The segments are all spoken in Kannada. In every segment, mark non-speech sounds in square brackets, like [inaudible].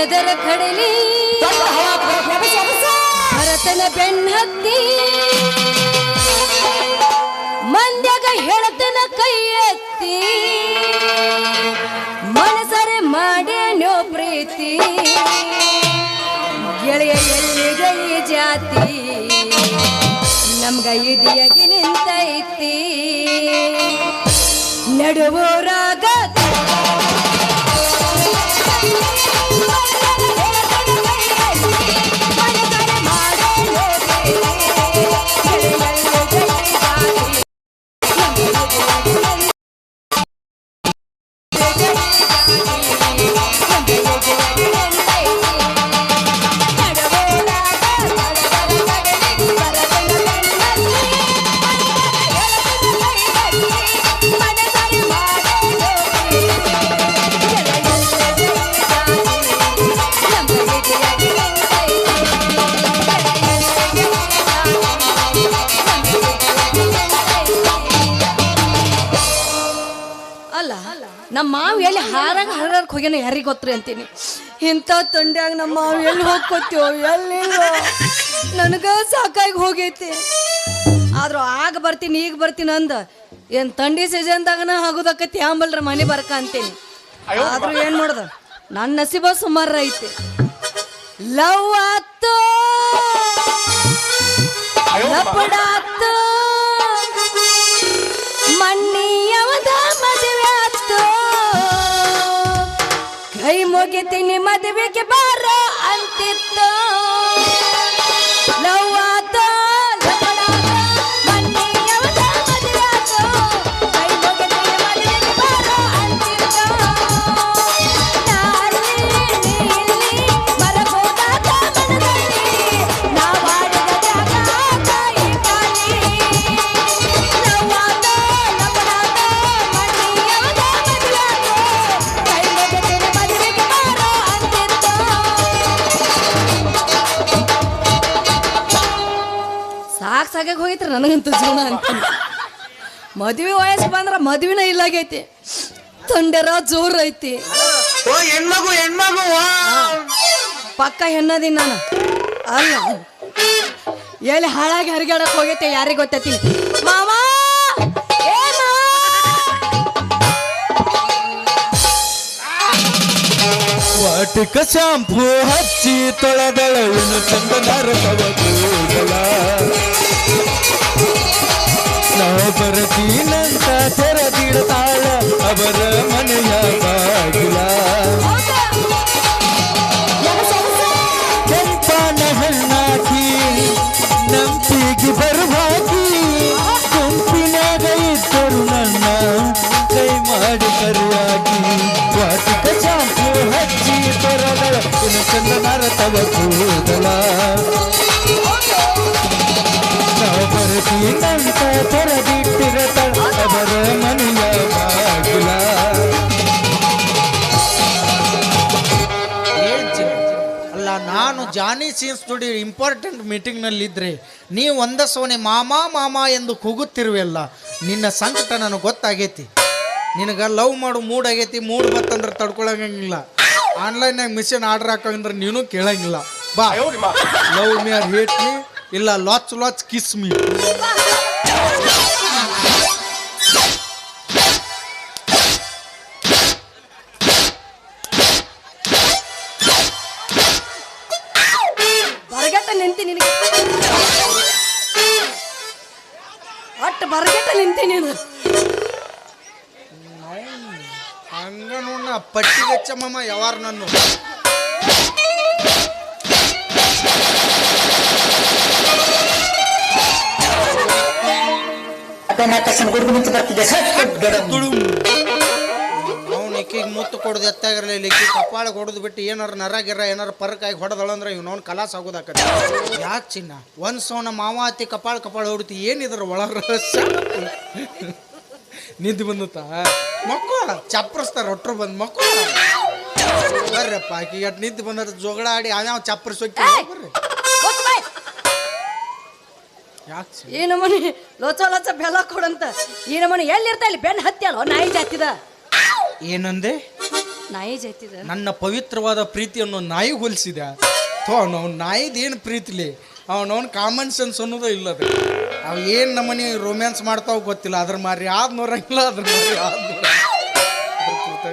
ಕಡದರ ಕಡಲಿ. ಭರತನ ಬೆನ್ನತ್ತಿ ಮಂದ್ಯಾಗ ಹೆಣತನ ಕೈ ಎತ್ತಿ. ಮನಸರೆ ಮಾಡೇನೋ ಪ್ರೀತಿ. ಗೆಳೆಯ ಎಲ್ಲಿಗೆ ಈ ಜಾತಿ? ನಮ್ಗ ಇದಿಯಾಗಿ ನಿಂತೈತಿ. ನಡುವೂರಾಗ ಯಾರಿಗೆ ಗೊತ್ತ್ರಿ ಅಂತೀನಿ. ಇಂಥ ತಂಡ್ಯಾಗ ನಮ್ಮ ಎಲ್ಲಿ ಹೋಗ್ಕೊತೀವೋ ಎಲ್ಲಿಲ್ವೋ ನನಗೆ ಸಾಕಾಗಿ ಹೋಗೈತಿ. ಆದ್ರೂ ಆಗ ಬರ್ತೀನಿ ಈಗ ಬರ್ತೀನಿ ಅಂದ. ಏನ್ ತಂಡಿ ಸೀಸನ್ದಾಗನ ಆಗೋದಕ್ಕತಿ ಆಂಬಲ್ರ ಮನೆ ಬರ್ಕ ಅಂತೀನಿ. ಆದ್ರೂ ಏನ್ ಮಾಡ್ದ? ನನ್ನ ನಸೀಬ ಸುಮಾರ ಐತಿ. ಲವ್ ಆತು. ಲಪಡಾತು ಯಾವ್ದಾ? ಕೈ ಮುಗಿತೀನಿ ಮದುವೆಗೆ ಬಾರ ಅಂತಿತ್ತು. ಲವ್ ನನಗಂತೂ ಜೀವನ ಅಂತ ಮದುವೆ ವಯಸ್ಸು ಬಂದ್ರ ಮದುವೆನ ಇಲ್ಲಾಗೈತಿ. ತೊಂಡೆರ ಜೋರ್ ಐತಿ. ಓ ಹೆಣ್ಮಗು ಹೆಣ್ಮಗು ಪಕ್ಕ ಹೆಣ್ಣದಿ ನಾನು. ಅಲ್ಲ. ಎಲ್ಲಿ ಹಾಳಾಗಿ ಹರಿಗಾಡಕ್ ಹೋಗೈತೆ ಯಾರಿಗೆ ಗೊತ್ತೈತಿ? ಮಾವ! ಏ ಮಾವ! ವಾಟಿಕ ಶಾಂಪೂ ಹಚ್ಚಿ ತೊಳೆದಳ ಇನ್ನು ಚಂದನಾರ ತವ ಕೈ ಮಾಡಿ ಕರಿಯಾಗಿ ವಾಟಿಕ ಶಾಂಪೂ ಹಚ್ಚಿ ತೊರೆದಳ ಇನ್ನು ಚಂದನಾರ ತವ ಕೂದಲ ನಾವು ಬರ್ತೀನಂತ ಅವರ ಮನೆಯ ಬಾಗಿಲ. ಅಲ್ಲ ನಾನು ಜಾನಿ ಸೀನ್ ಸ್ಟುಡಿಯೋ ಇಂಪಾರ್ಟೆಂಟ್ ಮೀಟಿಂಗ್ನಲ್ಲಿದ್ದರೆ ಇದ್ರೆ ನೀವು ಒಂದ ಸೋನೆ ಮಾಮ ಮಾಮ ಎಂದು ಕೂಗುತ್ತಿರುವೆಲ್ಲ ನಿನ್ನ ಸಂಕಟ ನನಗೆ ಗೊತ್ತಾಗೈತಿ. ನಿನಗೆ ಲವ್ ಮಾಡು ಮೂಡ್ ಆಗೈತಿ ಮೂಡ್ ಬತ್ತಂದ್ರೆ ತಡ್ಕೊಳಂಗಿಲ್ಲ. ಆನ್ಲೈನ್ನಾಗ ಮಿಷನ್ ಆರ್ಡರ್ ಹಾಕಂದ್ರೆ ನೀನು ಕೇಳಂಗಿಲ್ಲ. ಬಾ. Love me or hate me ಇಲ್ಲ ಲಾಚ್ ಲಾಚ್ ಕಿಸ್ ಮೀ ಒಟ್ಟು ಬರಗಟ್ಟ ನಿಂತಿ ನೀನು ಹಂಗ ನೋಡ ಪಟ್ಟಿ ಗಚ್ಚಮ್ಮ ಯಾವಾರ ನಾನು ಅವ್ನು ಮುತ್ತು ಕೊಡೋದು, ಎತ್ತಾಗಿರಲಿ ಇಲ್ಲಿ ಕಪಾಳ ಹೊಡೆದು ಬಿಟ್ಟು ಏನಾರು ನರ ಗಿರ ಏನಾರ ಅಂದ್ರೆ ಹೊಡೆದಳಂದ್ರೆ ಇವ್ನವ್ನು ಕಲಾಸ ಆಗೋದಾಕತ್ತೆ. ಯಾಕೆ ಚಿನ್ನ? ಒಂದು ಸೌನ ಮಾವಾತಿ ಕಪಾಳ ಕಪಾಳ ಹೊಡಿತಿ ಏನಿದ್ರ ಒಳ ರಹಸ್ಯ? ನಿದ್ದು ಬಂದತ್ತ? ಮಕ್ಕಳ ಚಪ್ರಸ್ತಾರ ಒಟ್ರು ಬಂದು ಮಕ್ಕಳ. ಬರ್ರಪ್ಪ ಆಕಿ ಎಟ್ ನಿದ್ದು ಬಂದ್ರೆ ಜೋಗಳ ಆಡಿ ಅದ್ಯಾವ ಚಪ್ರ ಸೊಕ್ಕಿ ಬರ್ರಿ. ಈ ಲೋಚ ಲೋಚ ಬೆಲ್ಲ ಕೊಡಂತ. ಈ ಎಲ್ಲಿರ್ತಾ ಇಲ್ಲಿ? ಬೆನ್ ಹತ್ತಿ ಅಲ್ವ? ನಾಯಿ ಜಾತಿದ. ಏನಂದೆ? ನಾಯಿ ಜೈತಿದ. ನನ್ನ ಪವಿತ್ರವಾದ ಪ್ರೀತಿಯನ್ನು ನಾಯಿ ಹೋಲಿಸಿದ. ಥೋ ಅವ್ನು ನಾಯಿದೇನು ಪ್ರೀತಿಲಿ? ಅವನವನ್ ಕಾಮನ್ ಸೆನ್ಸ್ ಅನ್ನೋದು ಇಲ್ಲದ. ಅವು ಏನು ನಮ್ಮನೆ ರೊಮ್ಯಾನ್ಸ್ ಮಾಡ್ತಾವ ಗೊತ್ತಿಲ್ಲ. ಅದ್ರ ಮಾರಿ ಆದ್ ನೋರಂಗಿಲ್ಲ ಅದ್ರ ಮಾರಿ ಆದ್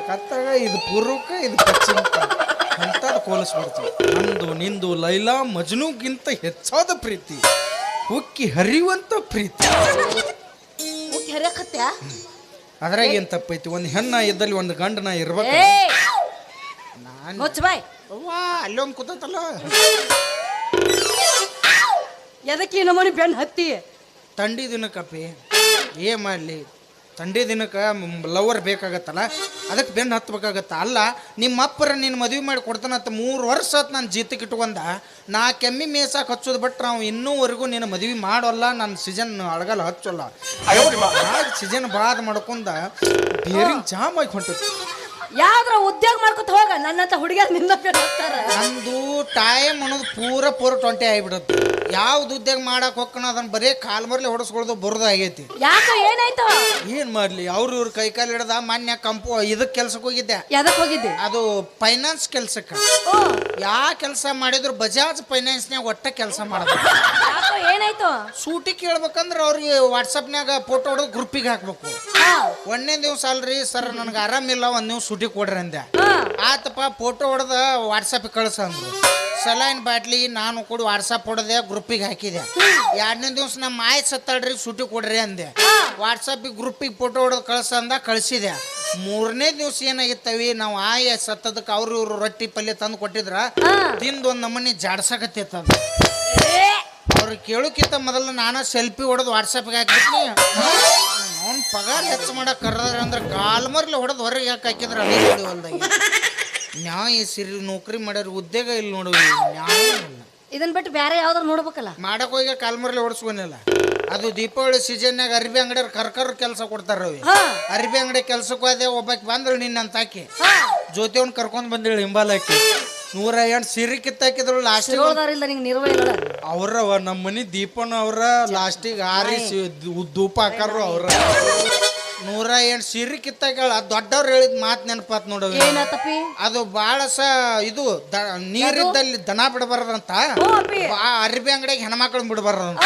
ಕತ್ತಾಗ ಇದು ಪೂರ್ವಕ ಇದು ಪಶ್ಚಿಮಕ. ಅಂಥದ್ದು ಬರ್ತೀವಿ ನಂದು ನಿಂದು ಲೈಲಾ ಮಜ್ನುಗಿಂತ ಹೆಚ್ಚಾದ ಪ್ರೀತಿ. ಉಕ್ಕಿ ಹರಿಯುವಂಥ ಪ್ರೀತಿ. ಹೆರಕತ್ಯಾ ಅದ್ರಾಗ ಏನ್ ತಪ್ಪೈತಿ? ಒಂದು ಹೆಣ್ಣ ಇದ್ದಲ್ಲಿ ಒಂದು ಗಂಡನ ಇರ್ಬೇಕು. ನಾನು ಮುಚ್ಚ ಬಾಯ್. ಅಲ್ಲೊಂದು ಕೂತೈತಲ್ಲ. ಎದಕ್ಕೆ ನಮ್ಮ ನಮ್ಮನೆ ಬೆನ್ ಹತ್ತಿ? ಥಂಡಿ ಕಪ್ಪಿ ಏ ಮಾಡಲಿ? ಥಂಡಿ ದಿನಕ್ಕೆ ಲವರ್ ಬೇಕಾಗತ್ತಲ್ಲ? ಅದಕ್ಕೆ ಬೆನ್ನು ಹತ್ಬೇಕಾಗತ್ತ? ಅಲ್ಲ ನಿಮ್ಮ ಅಪ್ಪರ ನೀನು ಮದುವೆ ಮಾಡಿ ಕೊಡ್ತಾನಂತ ಮೂರು ವರ್ಷ ಹೊತ್ತು ನಾನು ಜೀತಕ್ಕೆ ಇಟ್ಕೊಂಡ. ನಾ ಕೆಮ್ಮಿ ಮೇಸಾಕ್ ಹಚ್ಚೋದು ಬಿಟ್ರೆ ನಾವು ಇನ್ನೂವರೆಗೂ ನೀನು ಮದುವೆ ಮಾಡೋಲ್ಲ ನನ್ನ ಸೀಸನ್ ಅಳಗಲ್ಲ ಹಚ್ಚೋಲ್ಲ. ಸೀಸನ್ ಬಾದ್ ಮಾಡ್ಕೊಂಡ ಬೇರಿನ ಜಾಮ್ ಆಗಿ ಹೊಂಟೈತಿ ಯಾವ್ದ್ರ ಉದ್ಯೋಗ ಮಾಡ್ಕೊತ ಹೋಗ? ನನ್ನಂತ ಹುಡುಗಿಯ ನಿನ್ನ ನಂದು ಟೈಮ್ ಅನ್ನೋದು ಪೂರ ಪೂರ ಟ್ವೆಂಟಿ ಆಗಿಬಿಡುತ್ತೆ ಯಾವ್ದು ಉದ್ಯೋಗ ಮಾಡಕ್ ಹೋಗ್ಕಣ ಅದನ್ನ ಬರೀ ಕಾಲ್ ಮರ್ಲಿ ಹೊಡಸ್ಕೊಳ್ದು ಬರೋದು ಆಗೈತಿ ಯಾಕ ಏನಾಯ್ತು? ಏನ್ ಮಾಡ್ಲಿ ಅವ್ರ ಇವ್ರ ಕೈ ಕಾಲು ಹಿಡ್ದ ಮಾನ್ಯ ಕಂಪು ಇದಕ್ ಕೆಲ್ಸಕ್ಕೆ ಹೋಗಿದ್ದೆ. ಎದಕ್ ಹೋಗಿದ್ದೆ? ಅದು ಫೈನಾನ್ಸ್ ಕೆಲ್ಸಕ್ಕ. ಯಾ ಕೆಲಸ ಮಾಡಿದ್ರು ಬಜಾಜ್ ಫೈನಾನ್ಸ್ ಫೈನಾನ್ಸ್ನ್ಯಾಗ ಒಟ್ಟ ಕೆಲಸ ಮಾಡೋದು. ಯಾಕ ಏನಾಯ್ತು? ಸೂಟಿ ಕೇಳ್ಬೇಕಂದ್ರ ಅವ್ರಿಗೆ ವಾಟ್ಸಪ್ನ್ಯಾಗ ಫೋಟೋ ಹೊಡೆದು ಗ್ರೂಪಿಗೆ ಹಾಕ್ಬೇಕು. ಒಂದೇ ಒಂದನೇ ದಿವ್ಸ ಅಲ್ರಿ ಸರ್ ನನಗೆ ಆರಾಮಿಲ್ಲ ಒಂದ್ ನೀವು ಸೂಟಿ ಕೊಡ್ರಿ ಅಂದೆ. ಆತಪ್ಪ ಫೋಟೋ ಹೊಡೆದ ವಾಟ್ಸಪ್ ಕಳ್ಸ ಅಂದ್ರು. ಸಲೈನ್ ಬಾಟ್ಲಿ ನಾನು ಕೂಡ ವಾಟ್ಸಪ್ ಹೊಡೆದೆ ಗ್ರೂಪಿಗೆ ಹಾಕಿದೆ. ಎರಡನೇ ದಿವಸ ನಮ್ಮ ಮಾಯ ಸತ್ತಾಳ್ರಿ, ಸೂಟಿ ಕೊಡ್ರಿ ಅಂದೆ. ವಾಟ್ಸಪ್ಪಿಗೆ ಗ್ರೂಪಿಗೆ ಫೋಟೋ ಹೊಡೆದು ಕಳಿಸ ಅಂದ, ಕಳಿಸಿದೆ. ಮೂರನೇ ದಿವಸ ಏನಾಗಿತ್ತವಿ, ನಾವು ಆಯ ಸತ್ತದಕ್ಕೆ ಅವ್ರು ಇವ್ರು ರೊಟ್ಟಿ ಪಲ್ಯ ತಂದು ಕೊಟ್ಟಿದ್ರ. ತಿಂದು ಒಂದು ನಮ್ಮನಿ ಜಾಡ್ಸಕತ್ತೈತದ ಅವ್ರು ಕೇಳೋಕ್ಕಿಂತ ಮೊದಲು ನಾನು ಸೆಲ್ಫಿ ಹೊಡೆದು ವಾಟ್ಸಪ್ಗೆ ಹಾಕಿದ್ನಿ. ಅವ್ನು ಪಗಾರ ಹೆಚ್ಚು ಮಾಡಕ್ಕೆ ಕರೆದ್ರ ಅಂದ್ರೆ ಕಾಲ್ಮರ್ಲಿ ಹೊಡೆದು ಹೊರಗೆ ಯಾಕೆ ಹಾಕಿದ್ರೆ, ಅದೇ ಹೊಲ್ದಾಗಿ ನ್ಯಾಯ ಸಿರಿ ನೌಕರಿ ಮಾಡೋರು ಉದ್ಯೋಗ ಇಲ್ಲಿ ನೋಡು ನ್ಯಾಯ ಇಲ್ಲ. ಇದನ್ ಬಿಟ್ಟು ಬೇರೆ ಯಾವ್ದಾರು ನೋಡ್ಬೇಕಲ್ಲ? ಮಾಡಕ್ ಹೋಗಿ ಕಾಲ್ಮರ್ಲಿ ಹೊಡ್ಸ್ಕೊನಿಲ್ಲ ಅದು ದೀಪಾವಳಿ ಸೀಸನ್ಯಾಗ ಅರ್ಬಿ ಅಂಗಡಿಯವ್ರು ಕರ್ಕರ್ ಕೆಲಸ ಕೊಡ್ತಾರ ಅವಿ ಹಾ. ಅರ್ಬಿ ಅಂಗಡಿ ಕೆಲ್ಸಕ್ಕೆ ಹೋದೆ ಒಬ್ಬಾಕಿ ಬಂದಳು ನಿನ್ನಂತ ಆಕಿ. ಜೊತೆ ಅವ್ನು ಕರ್ಕೊಂಡ್ ಬಂದಿಳು ಹಿಂಬಾಲಾಕಿ ನೂರ ಎಂಟು ಸಿರಿ ಕಿತ್ತಾಕಿದ್ರು ಲಾಸ್ಟಿಗೆ ನಿಂಗೆ ಇಲ್ಲ ಅವ್ರವ ನಮ್ಮ ಮನಿ ದೀಪನ ಅವ್ರ ಲಾಸ್ಟಿಗೆ ಆರಿಸಿ ಧೂ- ಧೂಪ ಹಾಕಾರು ಅವ್ರ. ನೂರ ಎಂಟು ಸೀರೆ ಕಿತ್ತಾಗಳ ದೊಡ್ಡವ್ರು ಹೇಳಿದ ಮಾತು ನೆನಪಾತ್ ನೋಡು. ಅದು ಬಾಳ ಸ ಇದು ನೀರಿದ್ದಲ್ಲಿ ದನ ಬಿಡಬಾರ್ದಂತ. ಅರ್ಬಿ ಬಿಡಬಾರದು ಹೆಣ್ಮಕ್ಳು ಬಿಡಬಾರ್ದಂತ.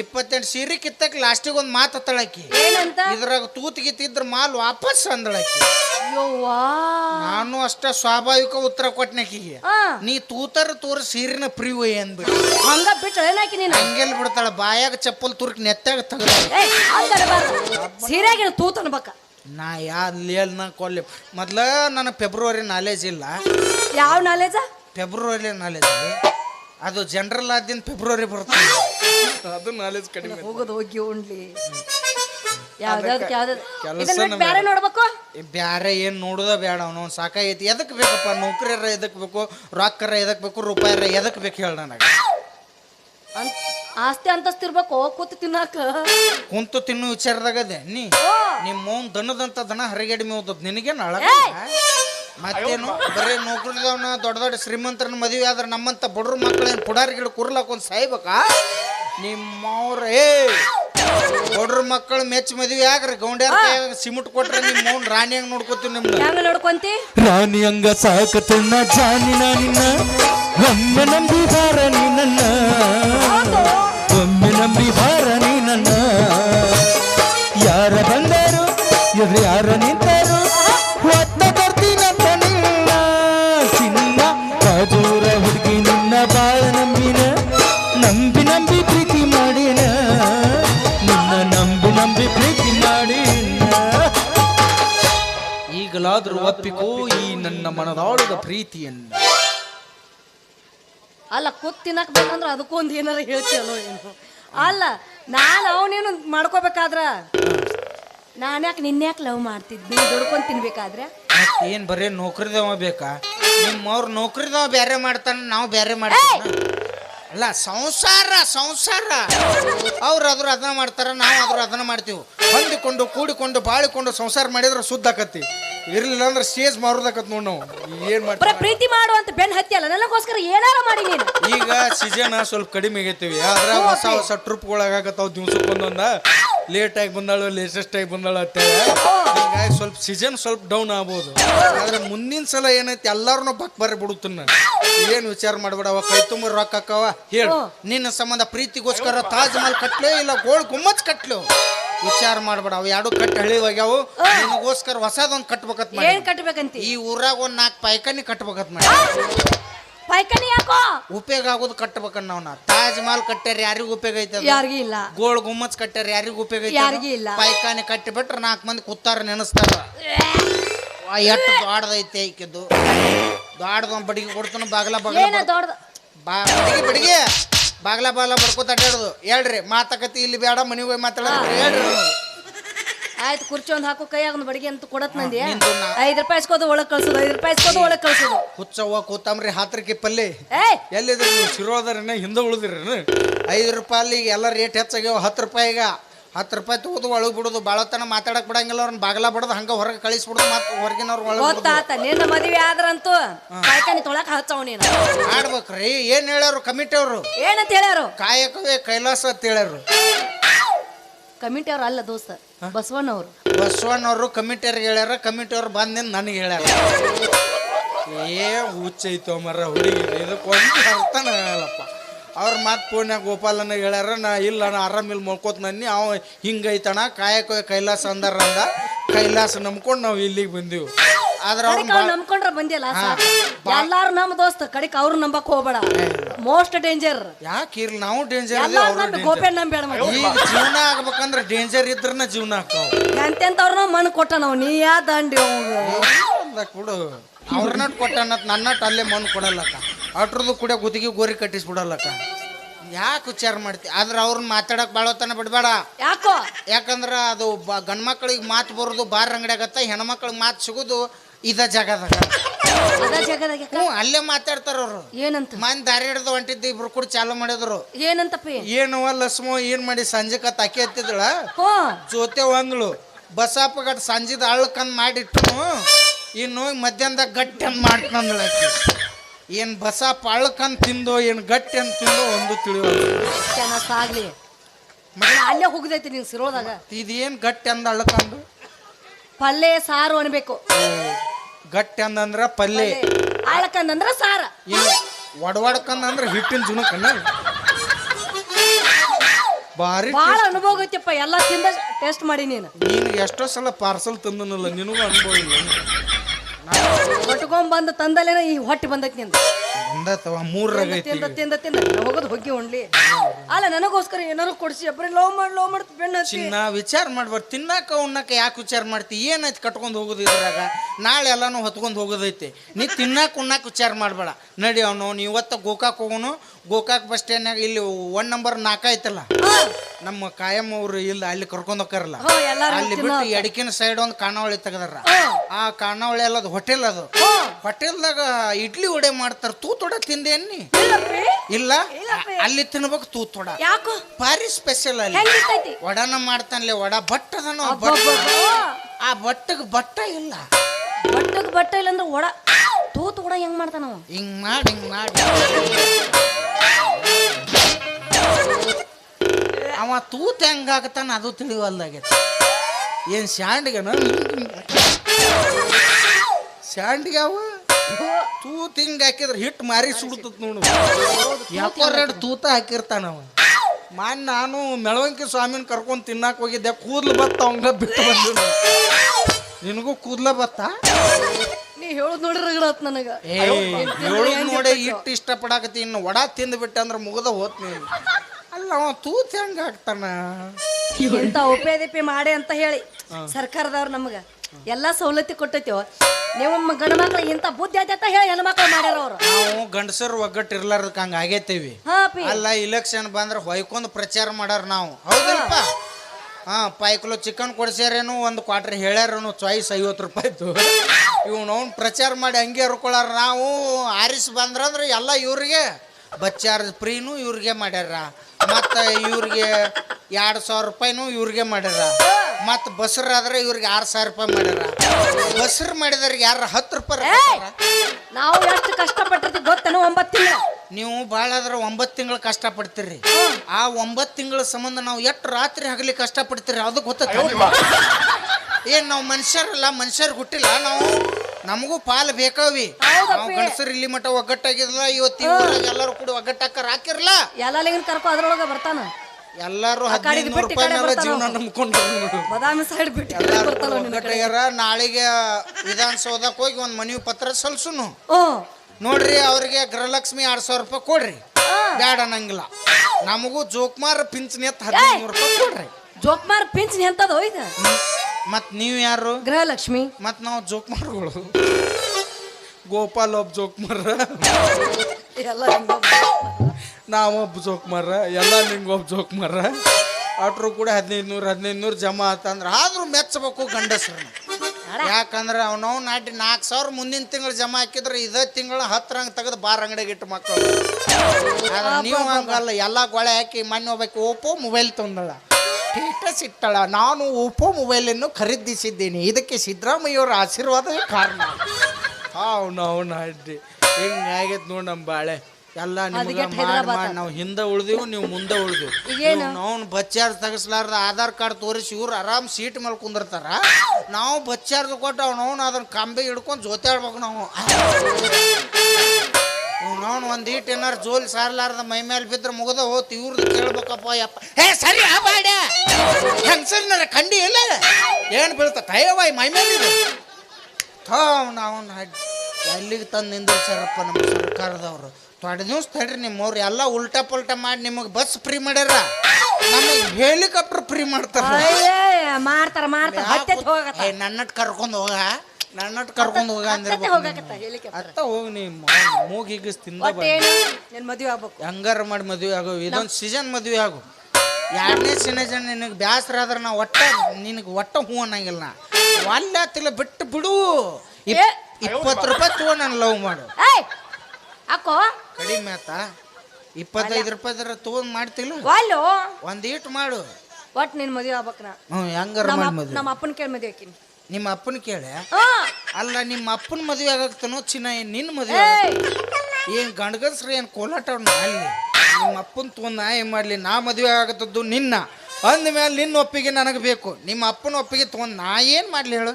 ಇಪ್ಪತ್ತೆಂಟು ಸೀರೆ ಕಿತ್ತಕ್ಕೆ ಲಾಸ್ಟಿಗೆ ಒಂದು ಮಾತು ಹತ್ತಳಕಿ ಏನಂತ? ಇದ್ರಾಗ ತೂತ್ ಗಿತ್ತಿದ್ರ ಮಾಲ್ ವಾಪಸ್ ಅಂದಳಕಿ ಯವ್ವಾ ನಾನು ಅಷ್ಟ ಸ್ವಾಭಾವಿಕ ಉತ್ತರ ಕೊಟ್ನಕಿಗೆ ಹಾ ನೀ ತೂತರ ತೂರ ಸೀರಿನ ಪ್ರಿವ್ ಅಂದ್ಬಿಟ್ಟು ಹಂಗ ಬಿಟ್ಟು ಏನಾಕಿ ನೀನು? ಹಂಗೆಲ್ ಬಿಡ್ತಾಳ ಬಾಯಾಗ ಚಪ್ಪಲ್ ತುರ್ಕ್ ನೆತ್ತಾಗ ತಗದ ಏಯ್ ಸೀರೆಗಿನ ತೂತ್ ಅನ್ಬೇಕ. ನಾ ಯಾ ಲೇಲ್ ನಾ ಕೊಲ್ಲಿ ಮೊದ್ಲ ನನ್ನ ಫೆಬ್ರವರಿ ನಾಲೇಜ್ ಇಲ್ಲ. ಯಾವ ನಾಲೇಜ ಫೆಬ್ರವರಿ ನಾಲೇಜ್ ಅದು ಜನರಲ್ ಆದಿನ ಫೆಬ್ರವರಿ ಬರ್ತದೆ. [laughs] ಅದು ನಾಲೇಜ್ ಕಡಿಮೆ ಹೋಗೋದು ಹೋಗಿ ನಮ್ಗೆ- ಬೇರೆ ನೋಡ್ಬೇಕು? ಬ್ಯಾರೆ ಏನ್ ನೋಡುದ ಬೇಡ ಅವನು. ಸಾಕಾಗೈತಿ. ಎದಕ್ ಬೇಕಪ್ಪ? ನೌಕರಿಯರ ಎದಕ್ ಬೇಕು? ರೊಕ್ಕರ ಎದಕ್ ಬೇಕು? ರೂಪಾಯಿರ ಎದಕ್ ಬೇಕು ಹೇಳ ನನಗೆ. ಆಸ್ತಿ ಅಂತಸ್ತಿರ್ಬೇಕು ಕೂತು ತಿನ್ನಾಕ. ಕುಂತು ತಿನ್ನು ವಿಚಾರದಾಗದೆ. ನೀ ನಿಮ್ಮ ಮೌನ್ ದನದಂತ ದನ ಹರಿಗೆಡಿ ಮೇವ್ದದ್. ನಿನಗೇನು ಅಳಗ ಏಯ್! ಮತ್ತೇನು? ಬರೀ ನೌಕರಿದವನ ದೊಡ್ಡ ದೊಡ್ಡ ಶ್ರೀಮಂತರನ್ನ ಮದುವೆ ಆದ್ರೆ ನಮ್ಮಂತ ಬಡ್ರ ಮಕ್ಕಳೇನು ಪುಡಾರಿಗಳು ಕುರ್ಲಾಕೊಂಡ್ ಸಾಯ್ಬೇಕಾ? ನಿಮ್ಮವ್ರ. ಏ ಬಡ್ರ ಮಕ್ಕಳು ಮೆಚ್ಚ ಮದುವೆ ಆಗ್ರಿ. ಗೌಂಡ್ಯಾರ ಸಿಮುಟ್ ಕೊಟ್ರೆ ನಿಮ್ಮ ಮೌನ್ ಹಂಗ ನೋಡ್ಕೋತೀವಿ ಹೆಂಗ ನೋಡ್ಕೊಂತಿ? ರಾಣಿ ಹಂಗ ಸಾಕತನ್ನ ಜಾನಿನ ನಿನ್ನ. ಒಮ್ಮೆ ನಂಬಿ ಬಾರ ನೀ ನನ್ನ ಮನದಾಳದ ಪ್ರೀತಿಯನ್ನು. ಅಲ್ಲ ಕೂತ್ ತಿನ್ನಕ್ ಬೇಕಂದ್ರ ಅದಕ್ಕೂ ಒಂದ್ ಏನಾರ ಹೇಳ್ತೀಯಲ್ಲೋ ಏನು? ಅಲ್ಲ ನಾನು ಅವನೇನು ಮಾಡ್ಕೋಬೇಕಾದ್ರ? ನಾನ್ಯಾಕೆ ನಿನ್ಯಾಕೆ ಲವ್ ಮಾಡ್ತಿದ್ನಿ ದುಡ್ಕೊಂಡ್ ತಿನ್ಬೇಕಾದ್ರೆ? ಏನ್ ಬರೀ ನೌಕರಿದವ ಬೇಕಾ? ನಿಮ್ಮ ನಿಮ್ಮವ್ರ ನೌಕರಿದವ ಬೇರೆ ಮಾಡ್ತಾನ ನಾವು ಬೇರೆ ಮಾಡ್ತೀವಿ ಅಲ್ಲ ಸಂಸಾರ ಸಂಸಾರ. ಅವ್ರು ಅದ್ರ ಅದನ್ನ ಮಾಡ್ತಾರ ನಾವು ಅದ್ರ ಅದನ್ನ ಮಾಡ್ತೀವಿ. ಹೊಂದಿಕೊಂಡು ಕೂಡಿಕೊಂಡು ಬಾಳಿಕೊಂಡು ಸಂಸಾರ ಮಾಡಿದ್ರೆ ಶುದ್ಧ ಆಕತಿ. ಇರ್ಲಿಲ್ಲ ಅಂದ್ರೆ ಸ್ಟೇಜ್ ಮಾರೋದಾಕತ್ ನೋಡ್ ನಾವು. ಏನ್ ಬರೀ ಮಾಡ್ತೀವಿ ಪ್ರೀತಿ ಮಾಡು ಅಂತ ಬೆನ್ ಹತ್ತಿಯಲ್ಲ ನನಗೋಸ್ಕರ ಏನಾರ ಮಾಡಿ ನೀನು. ಈಗ ಸೀಸನ್ ಸ್ವಲ್ಪ ಕಡಿಮೆ ಆಗೈತಿವಿ. ಆದ್ರೆ ಹೊಸ ಹೊಸ ಟ್ರಿಪ್ಗಳಾಗತ್ತಾವ ದಿವ್ಸಕ್ಕೆ ಒಂದೊಂದ. ಲೇಟ್ ಆಗಿ ಬಂದಾಳು ಲೇಟೆಸ್ಟ್ ಆಗಿ ಬಂದಾಳು ಅಂತೇಳಿ. ಹಿಂಗಾಗಿ ಸ್ವಲ್ಪ ಸೀಸನ್ ಸ್ವಲ್ಪ ಡೌನ್ ಆಗ್ಬೋದು. ಆದ್ರೆ ಮುಂದಿನ ಸಲ ಏನೈತಿ ಎಲ್ಲಾರನು ಬಕ್ ಬರ್ರಿ ಬಿಡುತ್ತನ್ನ ಏನ್ ವಿಚಾರ ಮಾಡ್ಬೇಡವ ಕೈ ತುಂಬ ರೊಕ್ಕ ಅಕ್ಕವ ಹೇಳು. ನಿನ್ನ ಸಂಬಂಧ ಪ್ರೀತಿಗೋಸ್ಕರ ತಾಜ್ ಮಹಲ್ ಕಟ್ಲೋ ಇಲ್ಲ ಗೋಳ್ ಗುಮ್ಮಚ್ ಕಟ್ಲು. ವಿಚಾರ ಮಾಡ್ಬೇಡ. ಅವು ಎರಡು ಹಳಿ ಹೋಗ್ಯಾವು ನಿನಗೋಸ್ಕರ ಹೊಸದೊಂದು ಕಟ್ಬೇಕತ್ ಮಾಡಿ ಏನ್ ಕಟ್ಬೇಕಂತಿ? ಈ ಊರಾಗ ಒಂದ್ ನಾಲ್ಕು ಪಾಯ್ಕಾನಿ ಕಟ್ಬೇಕತ್ ಮಾಡಿ ಪೈಕನಿ ಯಾಕೋ? ಉಪಯೋಗ ಆಗೋದು ಕಟ್ಬೇಕನ್ನ ಅವ್ನ ತಾಜ್ ಮಹಲ್ ಕಟ್ಟ್ಯಾರ ಯಾರಿಗೂ ಉಪಯೋಗ ಐತೆ? ಯಾರಿಗೂ ಇಲ್ಲ. ಗೋಳ್ ಗುಮ್ಮಚ್ ಕಟ್ಟ್ಯಾರ ಯಾರಿಗೂ ಉಪಯೋಗ ಐತೆ? ಯಾರಿಗೂ ಇಲ್ಲ. ಪಾಯ್ಕಾನಿ ಕಟ್ಟಿ ಬಿಟ್ರೆ ನಾಲ್ಕು ಮಂದಿ ಕುತ್ತಾರ ನೆನೆಸ್ತಾರ. ಆ, ಎಷ್ಟು ದೊಡ್ಡದೈತೆ ಐಕಿದ್ದು ದೊಡ್ಡದೊಂದು ಬಡಿಗೆ ಕೊಡ್ತಾನ ಬಾಗಲ ಬಾಗಲ ಬಡಿಗೆ ಬಡಿಗೆ. ಬಾಗಲ ಬಾಗ್ಲ ಬಡ್ಕೋತ ಅಡ್ಡಾಡೋದು. ಹೇಳ್ರಿ ಮಾತಾಕತಿ ಇಲ್ಲಿ ಬೇಡ ಮನೆಗೆ ಹೋಗಿ ಮಾತಾಡೋದು ಹೇಳ್ರಿ ಆಯ್ತು ಕುರ್ಚಿ ಒಂದು ಹಾಕು ಕೈ ಒಂದು ಬಡಿಗೆ ಅಂತ ಕೊಡತ್ ನಂದಿ. ಐದು ರೂಪಾಯಿ ಇಸ್ಕೋದು ಒಳಗ್ ಕಳ್ಸೋದು ಐದು ರೂಪಾಯಿ ಇಸ್ಕೋದು ಒಳಗ್ ಕಳ್ಸೋದು. ಹುಚ್ಚವ್ವ ಕೂತಂಬ್ರಿ ಹಾತ್ರಕ್ಕೆ ಪಲ್ಲೆ. ಎಲ್ಲಿದ್ರಿ ನೀವು? ಶಿರೋದರನ್ನ ಹಿಂದೆ ಉಳಿದ್ರಿ ಐದು ರೂಪಾಯಿ ಎಲ್ಲ ರೇಟ್ ಹೆಚ್ಚಾಗ್ಯಾವ ಹತ್ತು ರೂಪಾಯಿಗ ಹತ್ತು ರೂಪಾಯಿ ತಗೋದು ಒಳಗೆ ಬಿಡೋದು ಬಾಳತನ ಮಾತಾಡಕ್ ಬಿಡಂಗಿಲ್ಲ ಅವ್ರನ್ನ ಬಾಗಲ ಬಿಡೋದು ಹಂಗ ಹೊರಗೆ ಕಳಿಸ್ಬಿಡುದು ಮತ್ತೆ ಹೊರಗಿನವ್ರು ಒಳಗೆ ಬಿಡೋದು. ಗೊತ್ತಾತ ನಿನ್ನ ಮದ್ವೆ ಆದ್ರಂತೂ ತೊಳಕ ಹಚ್ಚವ್ ನೀನು. ರೀ ಏನ್ ಹೇಳ್ಯಾರು ಕಮಿಟಿ ಅವರು? ಏನಂತ ಹೇಳ್ಯಾರು? ಕಾಯಕವೇ ಕೈಲಾಸ ಅಂತ ಹೇಳ್ಯಾರು. ಕಮಿಟಿ ಅವ್ರು ಅಲ್ಲ ದೋಸ್ತ ಬಸವಣ್ಣವ್ರು. ಬಸವಣ್ಣವರು ಕಮಿಟಿಯವ್ರಿಗೆ ಹೇಳ್ಯಾರ ಕಮಿಟಿಯವ್ರು ಬಂದಿಂದ ನನಗೆ ಹೇಳ್ಯಾರ. ಏ ಹುಚ್ಚೈತೋ ಮರ ಹುಡುಗಿ ಇದಕ್ಕೊಂದು ಅರ್ಥನ ಹೇಳಪ್ಪ ಅವ್ರ ಮಾತು ಪೂರ್ಣ್ಯ ಗೋಪಾಲನ ಹೇಳ್ಯಾರ ನಾ ಇಲ್ಲ ನಾ ಆರಾಮಿಲ್ಲ ಮಲ್ಕೋತ ನನ್ನಿ ಅವ ಹಿಂಗೈತಣ ಕಾಯಕ ಕೈಲಾಸ ಅಂದಾರ ಅಂದ ಕೈಲಾಸ ನಂಬ್ಕೊಂಡು ನಾವು ಇಲ್ಲಿಗೆ ಬಂದೀವಿ. ಆದ್ರೆ ಅವ್ರ ನಂಬ್ಕೊಂಡ್ರ ಬಂದಿಲ್ಲ ಎಲ್ಲಾರು ನಮ್ಮ ದೋಸ್ತ ಕಡಿಕ್ ಅವ್ರು ನಂಬಕ್ ಹೋಗ್ಬೇಡ. Most danger. ಯಾಕೆ ಇರ್ಲಿ? ನಾವು ಡೇಂಜರ್ ಗೋಪೇನ್ ನಂಬೇಡ ಈಗ ಜೀವನ ಆಗ್ಬೇಕಂದ್ರೆ ಡೇಂಜರ್ ಇದ್ರನ ಜೀವನ ಆಗ್ತಾವ ಎಂತೆಂತವ್ರನ್ನ ಮಣ್ಣು ಕೊಟ್ಟ ನಾವು ನೀ ಯಾ ದಂಡಿ ಕೊಡು. ಅವ್ರನ್ನ ಕೊಟ್ಟನತ್ ನನ್ನ ಅಲ್ಲೇ ಮಣ್ಣು ಕೊಡಲ್ಲಕ್ಕ. ಅಟ್ರದ್ದು ಕೂಡ ಗುತ್ತಿಗೆ ಗೋರಿ ಕಟ್ಟಿಸ್ಬಿಡಲ್ಲಕ್ಕ. ಯಾಕೆ ವಿಚಾರ ಮಾಡ್ತಿ? ಆದ್ರೆ ಅವ್ರನ್ನ ಮಾತಾಡಕ್ ಬಾಳೋತನ ಬಿಡ್ಬೇಡ. ಯಾಕೋ? ಯಾಕಂದ್ರ ಅದು ಬ ಗಂಡ್ ಮಕ್ಳಿಗೆ ಮಾತು ಬರೋದು ಬಾರ್ ಅಂಗಡಿಯಾಗತ್ತ ಹೆಣ್ಮಕ್ಳಿಗೆ ಮಾತು ಸಿಗೋದು ಇದ ಜಾಗದಾಗ. ಅದ ಜಗದಾಗ ಹ್ಞೂ ಅಲ್ಲೇ ಮಾತಾಡ್ತಾರ ಅವರು. ಏನಂತ? ಮನ್ ದಾರಿ ಹಿಡಿದು ಹೊಂಟಿದ್ದು ಇಬ್ರು ಕೂಡ ಚಾಲು ಮಾಡಿದ್ರು. ಏನಂತಪ್ಪ ಏನು? ಲಸ್ಮೋ ಏನ್ ಮಾಡಿ ಸಂಜೆ ಕತ್ ಅಕ್ಕಿ ಹೋ ಜೊತೆ ಒಂದ್ಳು. ಬಸಪ್ಪ ಗಟ್ ಸಂಜಿದ ಅಳ್ಕಂದ್ ಮಾಡಿಟ್ಟು ಇನ್ನು ಮಧ್ಯಾಹ್ನದಾಗ ಗಟ್ಟಿ ಅಂದ್ ಆಕಿ. ಏನು ಬಸ ಪಾಳ್ಕನ್ ತಿಂದೋ ಏನು ಗಟ್ಟಿ ಅಂತ ತಿಂದೋ ಒಂದು ತಿಳಿಯೋದು ಸಾಗ್ಲಿ. ಅಲ್ಲೇ ಹೋಗದೈತಿ ನೀನು ಸಿರೋದಾಗ. ಇದೇನು ಗಟ್ಟಿ ಅಂದ ಅಳ್ಕೊಂಡು? ಪಲ್ಲೆ ಸಾರು ಅನ್ಬೇಕು. ಗಟ್ಟಿ ಅಂದಂದ್ರ ಪಲ್ಲೆ. ಅಳ್ಕಂದ್ರ ಸಾರ. ಏನು ಒಡವಾಡ್ಕಂದ ಅಂದ್ರೆ ಹಿಟ್ಟಿನ ಜುಣಕನ್ನ ಭಾರಿ ಭಾಳ ಅನುಭವ ಐತಿಪ್ಪ ಎಲ್ಲ ತಿಂದ ಟೇಸ್ಟ್ ಮಾಡಿ ನೀನು. ನೀನು ಎಷ್ಟೋ ಸಲ ಪಾರ್ಸಲ್ ತಂದನಲ್ಲ ನಿನಗೂ ಅನುಭವ ಇಲ್ಲ. ಒಟ್ಕೊಂಡ್ ಬಂದ ತಂದಲೇನ ಈ ಹೊಟ್ಟೆ ಬಂದಕ್ಕೆ ನಿಂದ. ಮೂರ್ರಾಗ ಐತಿ. ತಿಂದ ತಿಂದ. ತಿಂದ ಹೋಗೋದು ಹೊಗ್ಗಿ ಉಣ್ಲಿ. ಅಲ್ಲ ನನಗೋಸ್ಕರ ಏನಾರು ಕೊಡಿಸಿ. ಅಬ್ರಿ ಲವ್ ಮಾಡಿ ಲವ್ ಮಾಡ್ತ ಬೆಣ್ಣ ಚಿನ್ನ ವಿಚಾರ ಮಾಡ್ಬಾರ್ದು. ತಿನ್ನಾಕ ಉಣ್ಣಾಕ ಯಾಕೆ ವಿಚಾರ ಮಾಡ್ತಿ? ಏನಾಯ್ತು ಕಟ್ಕೊಂಡು ಹೋಗೋದು ಇದ್ರಾಗ? ನಾಳೆ ಎಲ್ಲಾನು ಹೊತ್ಕೊಂಡು ಹೋಗೋದೈತಿ. ನೀ ತಿನ್ನಾಕ ಉಣ್ಣಾಕ ವಿಚಾರ ಮಾಡಬೇಡ. ನಡಿ ಅವನು ಇವತ್ತ ಗೋಕಾಕ್ ಹೋಗೋನು. ಗೋಕಾಕ್ ಬಸ್ ಸ್ಟ್ಯಾಂಡ್ನಾಗ ಇಲ್ಲಿ ಒನ್ ನಂಬರ್ ನಾಲ್ಕ ಐತಲ್ಲ? ನಮ್ಮ ಕಾಯಂ ಅವ್ರು ಇಲ್ಲ ಅಲ್ಲಿ ಕರ್ಕೊಂಡು ಹೋಗ್ತಾರಲ್ಲ ಅಲ್ಲಿ ಬಿಟ್ಟು ಎಡಕಿನ ಸೈಡ್ ಒಂದು ಖಾನಾವಳಿ ತೆಗದಾರ. ಆ ಕಾಣಾವಳಿ ಅಲ್ಲ ಅದು. ಹೋಟೆಲ್ ಅದು ಹೋಟೆಲ್ದಾಗ ಇಡ್ಲಿ ವಡೆ ಮಾಡ್ತಾರ. ತೂತೊಡ ತಿಂದೇನಿ ಇಲ್ಲ? ಅಲ್ಲಿ ತಿನ್ಬೇಕು ತೂತೊಡ. ಯಾಕೋ? ಭಾರಿ ಸ್ಪೆಷಲ್ ಅಲ್ಲಿ. ಹೆಂಗಿರ್ತೈತಿ ವಡನ ಮಾಡ್ತಾನಲೆ ವಡ ಬಟ್ ಅದನು ಬಟ್ ಆ ಬಟ್ಟಗ ಬಟ್ಟ ಇಲ್ಲ. ಬಟ್ಟಗ ಬಟ್ಟ ಇಲ್ಲ ಅಂದ್ರೆ ಒಡ ತೂತು ಕೂಡ ಹೆಂಗ್ ಮಾಡ್ತಾನ ಅವ ಹಿಂಗ್ ಮಾಡಿ ಹಿಂಗ್ ಮಾಡಿ. ಅವ ತೂತ್ ಹೆಂಗಾಗತ್ತಾನ ಅದು ತಿಳಿವಲ್ದಾಗೈತೆ. ಏನ್ ಶಾಂಡ್ಗೆನ? ಸ್ಯಾಂಡ್ಗೆ ಅವ? ತೂತ್ ಹಿಂಗ್ ಹಾಕಿದ್ರೆ ಹಿಟ್ಟು ಮಾರಿ ಸುಡ್ತತ್ ನೋಡು. ಯಾಕೋ ಎರಡು ತೂತ ಹಾಕಿರ್ತಾನ ಅವ. ಮಾನ್ ನಾನು ಮೆಳವಂಕಿ ಸ್ವಾಮಿನ ಕರ್ಕೊಂಡು ತಿನ್ನಾಕ ಹೋಗಿದ್ದೆ ಕೂದ್ಲು ಬತ್ತ ಅವಂಗ ಬಿಟ್ಟು ಬಂದ ನಿನಗೂ ಕೂದ್ಲ ಬತ್ತಾ? ನೀ ಹೇಳುದ್ ನೋಡಿ ರಗಡತ್ ನನಗ. ಹೇಳು ಹೇಳುದ್ ನೋಡಿ ಇಟ್ಟು ಇಷ್ಟಪಡಾಕತಿ ಇನ್ನು ವಡ ತಿಂದ್ಬಿಟ್ಟೆ ಅಂದ್ರೆ ಮುಗದ ಹೋತ್ ನೀನು. ಅಲ್ಲ ಅವ ತೂತ್ ಹೆಂಗ ಹಾಕ್ತಾನ? ಉಪೇದಿಪಿ ಮಾಡಿ ಅಂತ ಹೇಳಿ ಸರ್ಕಾರದವ್ರು ನಮಗ ಎಲ್ಲಾ ಸವಲತ್ತು ಕೊಟ್ಟೈತಿವ ನೀವು ಗಂಡ ಮಕ್ಳು ಇಂತ ಬುದ್ಧಿ ಐತೆ ಅಂತ ಹೇಳಿ ಹೆಣ್ಮಕ್ಳು ಮಾಡ್ಯಾರ ಅವ್ರು. ನಾವು ಗಂಡಸರು ಒಗ್ಗಟ್ಟು ಇರ್ಲಾರ್ದಕ್ಕೆ ಹಂಗ ಆಗೈತೇವಿ. ಅಲ್ಲ ಇಲೆಕ್ಷನ್ ಬಂದ್ರೆ ಹೊಯ್ಕೊಂಡ್ ಪ್ರಚಾರ ಮಾಡಾರ ನಾವು. ಹೌದಲ್ಪ? ಹಾ ಕಿಲೋ ಚಿಕನ್ ಕೊಡ್ಸ್ಯಾರೇನು ಒಂದು ಕ್ವಾಟ್ರ್ ಹೇಳ್ಯಾರೇನು ಚಾಯ್ಸ್ ಐವತ್ತು ರೂಪಾಯಿದ್ದು ಇವ್ನು ಅವ್ನು ಪ್ರಚಾರ ಮಾಡಿ ಹಂಗೆ ಹರ್ಕೊಳಾರ ನಾವು. ಆರಿಸ್ ಬಂದ್ರಂದ್ರೆ ಎಲ್ಲ ಇವ್ರಿಗೆ ಬಚ್ಚಾರ್ ಫ್ರೀನು ಇವ್ರಿಗೆ ಮಾಡ್ಯಾರ. ಮತ್ತು ಇವ್ರಿಗೆ ಎರಡು ಸಾವಿರ ರೂಪಾಯಿನೂ ಇವ್ರಿಗೆ ಮಾಡ್ಯಾರ. ಮತ್ತು ಬಸ್ರಾದ್ರೆ ಇವ್ರಿಗೆ ಆರು ಸಾವಿರ ರೂಪಾಯಿ ಮಾಡ್ಯಾರ. ಬಸ್ರು ಮಾಡಿದವ್ರಿಗೆ ಯಾರ ಹತ್ತು ರೂಪಾಯಿ ನಾವು ಎಷ್ಟು ಕಷ್ಟಪಟ್ಟಿರ್ತೀವಿ ಗೊತ್ತೇನು? ಒಂಬತ್ತು ತಿಂಗಳು. ನೀವು ಭಾಳ ಆದ್ರೆ ಒಂಬತ್ತು ತಿಂಗಳು ಕಷ್ಟಪಡ್ತೀರಿ. ಆ ಒಂಬತ್ತು ತಿಂಗಳ ಸಂಬಂಧ ನಾವು ಎಷ್ಟು ರಾತ್ರಿ ಹಗಲಿ ಕಷ್ಟಪಡ್ತೀರಿ ಅದು ಗೊತ್ತ ಏನ್ ನಾವು ಮನುಷ್ಯರಲ್ಲ ಮನುಷ್ಯರ್ ಹುಟ್ಟಿಲ್ಲ ನಾವು ನಮಗೂ ಪಾಲು ಬೇಕಾವಿ. ಹೌದಪ್ಪಿ. ನಾವು ಗಂಡಸರು ಇಲ್ಲಿ ಮಟ್ಟ ಒಗ್ಗಟ್ಟಾಗಿರಲ್ಲ ಇವತ್ತು ಊರಾಗ ಎಲ್ಲರೂ ಕೂಡ ಒಗ್ಗಟ್ಟಾಕರ್ ಹಾಕಿರಲ್ಲ ಎಲ್ಲ ಲಿಂಗನ್ ಕರ್ಕೊ ಅದ್ರೊಳಗ ಬರ್ತಾನ. ಎಲ್ಲಾರು ಹದಿನೈದು ನೂರು ಬರ್ತಾನ ಜೀವನ ಬದಾಮಿ ಸೈಡ್ ಬಿಟ್ಟು ನಿನ್ನ ನಾಳೆಗೆ ವಿಧಾನಸೌಧಕ್ಕೆ ಹೋಗಿ ಒಂದು ಮನವಿ ಪತ್ರ ಸಲ್ಸುನು. ನೋಡ್ರಿ ಅವ್ರಿಗೆ ಗೃಹಲಕ್ಷ್ಮಿ ಎರಡ್ ಸಾವಿರ ರೂಪಾಯಿ ಕೊಡ್ರಿ. ಬ್ಯಾಡ ಅನ್ನಂಗಿಲ್ಲ. ನಮಗೂ ಜೋಕ್ಮಾರ್ ಪಿಂಚಣಿ ಅಂತ ಹದಿನೈದು ರೂಪಾಯಿ ಕೊಡ್ರಿ. ಜೋಕ್ಮಾರ್ ಪಿಂಚಣಿ ಎಂತದೋ ಹೋಯ್ತು ಮತ್ ನೀವು ಯಾರು? ಗೃಹಲಕ್ಷ್ಮಿ. ಮತ್ ನಾವು ಜೋಕ್ಮಾರ್ಗಳು. ಗೋಪಾಲ್ ಒಬ್ಬ ಜೋಕ್ಮಾರ್. ಎಲ್ಲ ಹಿಂಗ ಜೋಕ್ ಮಾರ್ರ ಎಲ್ಲ ನಿಂಗೆ ಒಬ್ಬ ಜೋಕ್ ಮಾರ್ರ ಅಟ್ರು ಕೂಡ ಹದಿನೈದು ನೂರು ಹದಿನೈದು ನೂರು ಜಮಾ ಆತಂದ್ರೆ ಆದ್ರೂ ಮೆಚ್ಚಬೇಕು ಗಂಡಸ್ರನ್ನ. ಯಾಕಂದ್ರೆ ಅವ್ನವ್ ನಾಟಿ ನಾಲ್ಕು ಸಾವಿರ ಮುಂದಿನ ತಿಂಗಳು ಜಮಾ ಹಾಕಿದ್ರೆ ಇದೇ ತಿಂಗಳ ಹತ್ತು ರಂಗ ತೆಗೆದು ಬಾರ್ ಅಂಗಡಿಗೆ ಇಟ್ಟು ಮಕ್ಕಳು ನೀವು ಹಂಗಲ್ಲ ಎಲ್ಲ ಗೊಳೆ ಹಾಕಿ ಮೊನ್ನೆ ಹೋಗ್ಬೇಕು ಓಪೋ ಮೊಬೈಲ್ ತಂದಳ. ಸ್ಟೇಟಸ್ ಇಟ್ಟಳ ನಾನು ಓಪೋ ಮೊಬೈಲನ್ನು ಖರೀದಿಸಿದ್ದೀನಿ. ಇದಕ್ಕೆ ಸಿದ್ದರಾಮಯ್ಯವರ ಆಶೀರ್ವಾದವೇ ಕಾರಣ. ಅವ್ನು ಅವ್ನು ಅಡ್ಡಿ ಹಿಂಗಾಗೈತೆ ನೋಡಿ ನಮ್ಮ ಬಾಳೆ. ಎಲ್ಲ ನಿಮ್ಗೆ ಅದಕ್ಕೆ ಮಾಡಿ ಹೈದರಾಬಾದ್ ಮಾಡಿ. ನಾವು ಹಿಂದೆ ಉಳ್ದೀವಿ ನೀವು ಮುಂದೆ ಉಳ್ದೀವಿ. ಈಗೇನು? ನಾವು ಬಚ್ಚಾರ್ಜ್ ತೆಗಿಸ್ಲಾರ್ದ ಆಧಾರ್ ಕಾರ್ಡ್ ತೋರಿಸಿ ಇವ್ರು ಆರಾಮ್ ಸೀಟ್ ಮೇಲೆ ಕುಂದಿರ್ತಾರ. ನಾವು ಬಚ್ಚಾರ್ಜ್ ಕೊಟ್ಟು ಅವ್ನವ್ನು ಅದನ್ನ ಕಂಬಿ ಹಿಡ್ಕೊಂಡು ಜೊತೆ ನಾವು. ನಾವು ಒಂದು ಈಟ್ ಏನಾರ ಜೋಲ್ ಸಾರ್ಲಾರ್ದ ಮೈ ಮೇಲೆ ಬಿದ್ರೆ ಮುಗದ ಹೋತ್ ಇವ್ರದ್ದು ಕೇಳ್ಬೇಕಪ್ಪ ಯಪ್ಪ. ಹೇ ಸರಿ ಆಬಾಡ ಹೆಂಗಸರ್ ಖಂಡಿ ಇಲ್ಲ? ಏನು ಬೀಳ್ತ ತಯವಾಯ್ ಮೈ ಮೇಲೆ ಇದು ಥಾವ್ ನಾವು ಎಲ್ಲಿಗೆ ತಂದು ನಿಂದಿರ್ಸಾರಪ್ಪ ನಮ್ಮ ಸರ್ಕಾರದವರು? ತೊಡೆ ದಿವ್ಸ ತಡ್ರಿ ನಿಮ್ಮವ್ರು. ಎಲ್ಲ ಉಲ್ಟಾ ಪಲ್ಟಾ ಮಾಡಿ ನಿಮಗೆ ಬಸ್ ಫ್ರೀ ಮಾಡ್ಯಾರ. ನಮಗೆ ಹೆಲಿಕಾಪ್ಟರ್ ಫ್ರೀ ಮಾಡ್ತಾರ. ಮಾಡ್ತಾರ ಮಾಡ್ತಾರ. ಹತ್ತೆ ಹೋಗತ್ತ ನನ್ನಟ್ ಕರ್ಕೊಂಡು ಹೋಗ. ನನ್ನಟ್ ಕರ್ಕೊಂಡು ಹೋಗ ಅಂದ್ರೆ ಅತ್ತ ಹೋಗಿ ನೀ ಮೂಗ್ ಹಿಗ್ಗಿಸ್ ತಿಂದ ನಿನ್ ಮದುವೆ ಆಗ್ಬೇಕು. ಹಂಗಾರ ಮಾಡಿ ಮದುವೆ ಆಗು? ಇದೊಂದು ಸೀಸನ್ ಮದುವೆ ಆಗು. ಎರಡನೇ ಸೀಸನ್ ನಿನಗೆ ಬ್ಯಾಸರ ಆದ್ರೆ ನಾ ಒಟ್ಟ ನಿನಗೆ ಒಟ್ಟ ಹೂ ಅನ್ನಂಗಿಲ್ಲ ನಾ. ಒಲ್ಲಾತಿಲ್ಲ ಬಿಟ್ಟು ಬಿಡು. ಇಪ್ಪತ್ತು ರೂಪಾಯಿ ತಗೋ ನಾನು ಲವ್ ಮಾಡು ಅಕ್ಕೋ ಕಡಿಮೆ ಆತ. ಇಪ್ಪತ್ತೈದು ರೂಪಾಯಿ ತಗೊಂಡ್ ಮಾಡ್ತಿಲ್ಲ. ವಾಲ್ಯೋ ಒಂದ್ ಈಟ್ ಮಾಡು. ಒಟ್ಟು ನಿನ್ ಮದುವೆ ಆಗ್ಬೇಕು ನಾ. ಹ್ಞೂ ಹೆಂಗಾರ ನಮ್ಮ ಮಾಡಿ ಅಪ್ಪ- ಮದುವೆ? ನಮ್ಮ ಅಪ್ಪನ ಕೇಳಿ ಮದುವೆ ಹಾಕಿನಿ. ನಿಮ್ಮ ಅಪ್ಪನ ಕೇಳೆ? ಅಲ್ಲ ನಿಮ್ಮ ಅಪ್ಪನ ಮದುವೆ ಆಗಕ್ತನೋ ಚಿನ್ನ ಏನ್ ನಿನ್ನ ಮದುವೆ ಏನ್ ಗಂಡಗಸ್ರಿ ಏನ್ ಕೋಲಾಟ ಅಲ್ಲಿ? ನಿಮ್ಮ ಅಪ್ಪನ ತಗೊಂಡ ನಾ ಏನ್ ಮಾಡ್ಲಿ ನಾ ಮದುವೆ ಆಗತ್ತದ್ದು ನಿನ್ನ. ಅಂದ ಮೇಲೆ ನಿನ್ನ ಒಪ್ಪಿಗೆ ನನಗೆ ಬೇಕು. ನಿಮ್ಮ ಅಪ್ಪನ ಒಪ್ಪಿಗೆ ತಗೊಂಡ್ ನಾ ಏನ್ ಮಾಡ್ಲಿ ಹೇಳು?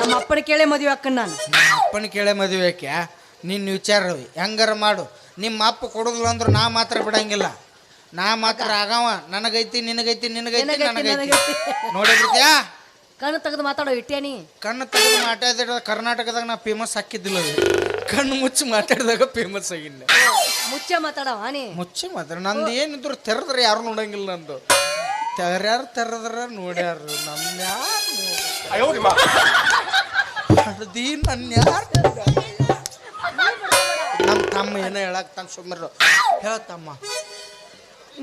ನಮ್ಮ ಅಪ್ಪನ ಕೇಳಿ ಮದುವೆ ಹಾಕನ್ ನಾನು. ನಿಮ್ಮ ಅಪ್ಪನ ಕೇಳೆ ಮದುವೆ ಯಾಕೆ ನಿನ್ನ ವಿಚಾರ ಹೆಂಗಾರ ಮಾಡು. ನಿಮ್ಮ ಅಪ್ಪ ಕೊಡೋದಿಲ್ಲ ಅಂದ್ರೆ ನಾ ಮಾತ್ರ ಬಿಡಂಗಿಲ್ಲ. ನಾ ಮಾತ್ರ ಆಗವ. ನನಗೈತಿ ನಿನಗೈತಿ ನಿನಗೈತಿ ನಿನಗೈತಿ. ನೋಡಿಬಿಡ್ತೀಯಾ ಕಣ್ಣು ತೆಗೆದು ಮಾತಾಡೋ ಇಟ್ಟೇನಿ ಕಣ್ಣು ತೆಗೆದು ಮಾತಾಡಿದ ಕರ್ನಾಟಕದಾಗ ನಾ ಫೇಮಸ್ ಹಾಕಿದ್ದಿಲ್ಲ ಅದು. ಕಣ್ಣು ಮುಚ್ಚಿ ಮಾತಾಡಿದಾಗ ಫೇಮಸ್ ಆಗಿಲ್ಲ ಮುಚ್ಚೆ ಮಾತಾಡವ ನೀ. ಮುಚ್ಚಿ ಮಾತಾಡ. ನಂದು ಏನಿದ್ರು ತೆರೆದ್ರೆ ಯಾರು ನೋಡಂಗಿಲ್ಲ ನಂದು. ತೆರ್ಯಾರು ತೆರೆದ್ರ ನೋಡ್ಯಾರು. ನನ್ನ ಯಾರು ನನ್ನ ಯಾರು ತಮ್ಮ ಏನೋ ಹೇಳಕ್ ತಂದು ಸುಮ್ಮರು ಹೇಳ್ತಮ್ಮ.